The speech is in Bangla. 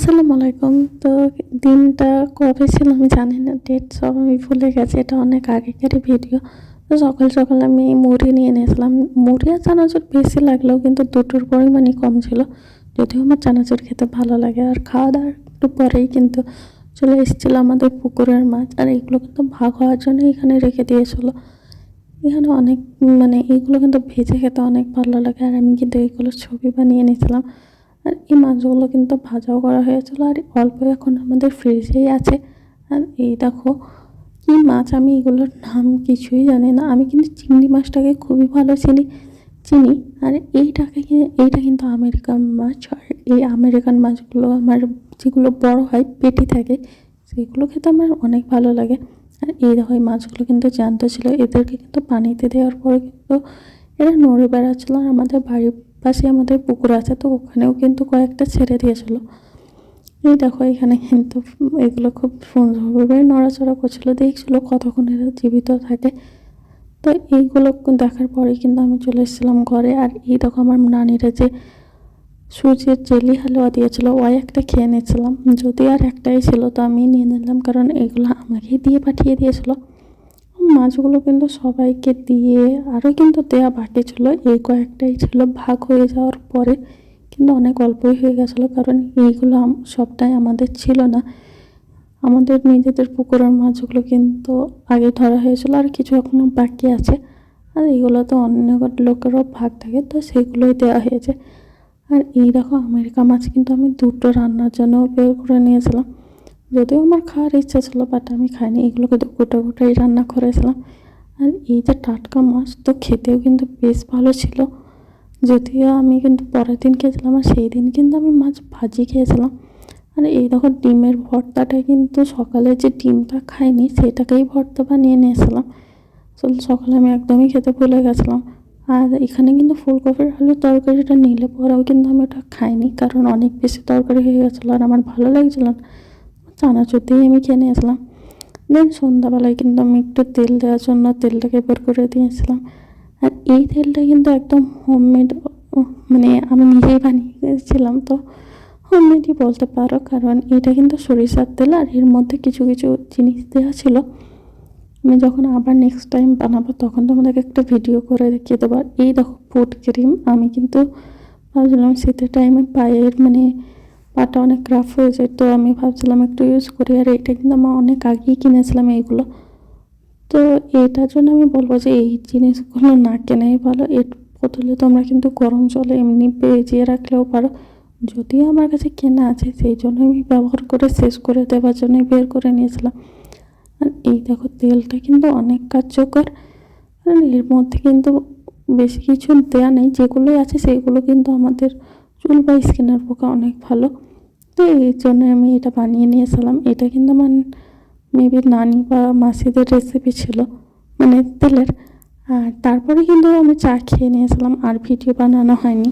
আসসালামু আলাইকুম। তো দিনটা কবে ছিল আমি জানি না। ডেট সব আমি ভুলে গেছি। এটা অনেক আগেকারই ভিডিও তো সকাল সকাল আমি মুড়ি নিয়ে নিয়েছিলাম। মুড়ি আর চানাচুর বেশি লাগলেও কিন্তু দুটোর পরিমাণই কম ছিল। যদিও আমার চানাচুর খেতে ভালো লাগে। আর খাওয়া দাওয়ার একটু পরেই কিন্তু চলে এসেছিল আমাদের পুকুরের মাছ। আর এগুলো কিন্তু ভাগ হওয়ার জন্য এখানে রেখে দিয়েছিল। এখানে অনেক মানে এইগুলো কিন্তু ভেজে খেতে অনেক ভালো লাগে। আর আমি কিন্তু এইগুলোর ছবি বানিয়ে নিয়েছিলাম। আর এই মাছগুলো কিন্তু ভাজাও করা হয়েছিল আর অল্প এখন আমাদের ফ্রিজেই আছে। আর এই দেখো, কি মাছ আমি এগুলোর নাম কিছুই জানি না। আমি কিন্তু চিংড়ি মাছটাকে খুবই ভালো চিনি চিনি। আর এইটাকে এইটা কিন্তু আমেরিকান মাছ। আর এই আমেরিকান মাছগুলো আমার যেগুলো বড় হয়, পেটি থাকে, সেগুলো খেতে আমার অনেক ভালো লাগে। আর এই দেখো, এই মাছগুলো কিন্তু জ্যান্ত ছিল। এদেরকে কিন্তু পানিতে দেওয়ার পরে কিন্তু এরা নড়ে বেড়াচ্ছিল। আর আমাদের বাড়ির পাশে আমাদের পুকুর আছে, তো ওখানেও কিন্তু কয়েকটা ছেড়ে দিয়েছিল। এই দেখো এখানে কিন্তু এগুলো খুব সুন্দরভাবে নড়াচড়া করছিল, দেখছিল কতক্ষণ এরা জীবিত থাকে। তো এইগুলো দেখার পরে কিন্তু আমি চলে এসেছিলাম ঘরে, আর এই দেখো আমার নানিরা যে সুজির জেলি হালুয়া দিয়েছিল, ওই একটা খেয়ে নিয়েছিলাম। যদি আর একটাই ছিল, তো আমি নিয়ে নিলাম, কারণ এগুলো আমাকেই দিয়ে পাঠিয়ে দিয়েছিল। মাছগুলো কিন্তু সবাইকে দিয়ে আরও কিন্তু দেয়া বাকি ছিল। এই কয়েকটাই ছিল ভাগ হয়ে যাওয়ার পরে কিন্তু অনেক অল্পই হয়ে গেছিল কারণ এইগুলো সবটাই আমাদের ছিল না। আমাদের নিজেদের পুকুরের মাছগুলো কিন্তু আগে ধরা হয়েছিল আর কিছু এখনও বাকি আছে। আর এগুলো তো অন্য লোকেরও ভাগ থাকে, তো সেগুলোই দেওয়া হয়েছে। আর এই দেখো আমেরিকা মাছ কিন্তু আমি দুটো রান্নার জন্য বের করে নিয়েছিলাম। যদিও আমার খাওয়ার ইচ্ছা ছিল বাট আমি খাইনি। এগুলো কিন্তু গোটা গোটাই রান্না করেছিলাম। আর এই যে টাটকা মাছ, তো খেতেও কিন্তু বেশ ভালো ছিল। যদিও আমি কিন্তু পরের দিন খেয়েছিলাম, আর সেই দিন কিন্তু আমি মাছ ভাজি খেয়েছিলাম। আর এই দেখো ডিমের ভর্তাটা কিন্তু সকালে যে ডিমটা খাইনি, সেটাকেই ভর্তা বানিয়ে নিয়েছিলাম। সকালে আমি একদমই খেতে ভুলে গেছিলাম। আর এখানে কিন্তু ফুলকপির আলুর তরকারিটা নিলে পরেও কিন্তু আমি ওটা খাইনি, কারণ অনেক বেশি তরকারি হয়ে গেছিল, আর আমার ভালো লাগছিল না। চানাচুর দিয়েই আমি খেয়ে নিয়েছিলাম। দেন সন্ধ্যাবেলায় কিন্তু আমি একটু তেল দেওয়ার জন্য তেলটাকে বের করে দিয়েছিলাম আর এই তেলটা কিন্তু একদম হোমমেড মানে আমি নিজেই বানিয়েছিলাম তো। হোমমেডই বলতে পারো, কারণ এটা কিন্তু সরিষার তেল আর এর মধ্যে কিছু কিছু জিনিস দেওয়া ছিল। আমি যখন আবার নেক্সট টাইম বানাবো তখন তোমাদেরকে একটা ভিডিও করে দেখিয়ে দেবো। এই দেখো ফুড ক্রিম আমি কিন্তু ভাবছিলাম শীতের টাইমে পায়ের মানে পাটা অনেক রাফ হয়ে যায়। তো আমি ভাবছিলাম একটু ইউজ করি। আর এটা কিন্তু আমার অনেক আগেই কিনেছিলাম এইগুলো। তো এটার জন্য আমি বলব যে এই জিনিসগুলো না কেনাই ভালো। এর বদলে তোমরা কিন্তু গরম জলে এমনি ভিজিয়ে রাখলেও পারো। যদিও আমার কাছে কেনা আছে, সেই জন্য আমি ব্যবহার করে শেষ করে দেওয়ার জন্যই বের করে নিয়েছিলাম। আর এই দেখো, তেলটা কিন্তু অনেক কার্যকর। এর মধ্যে কিন্তু বেশি কিছু দেওয়া নেই। যেগুলোই আছে, সেগুলো কিন্তু আমাদের চুল বা স্কিনের পোকা অনেক ভালো। তো এই জন্য আমি এটা বানিয়ে নিয়েছিলাম। এটা কিন্তু আমার মেবি নানি বা মাসিদের রেসিপি ছিল মানে তেলের। আর তারপরে কিন্তু আমি চা খেয়ে নিয়েছিলাম, আর ভিডিও বানানো হয়নি।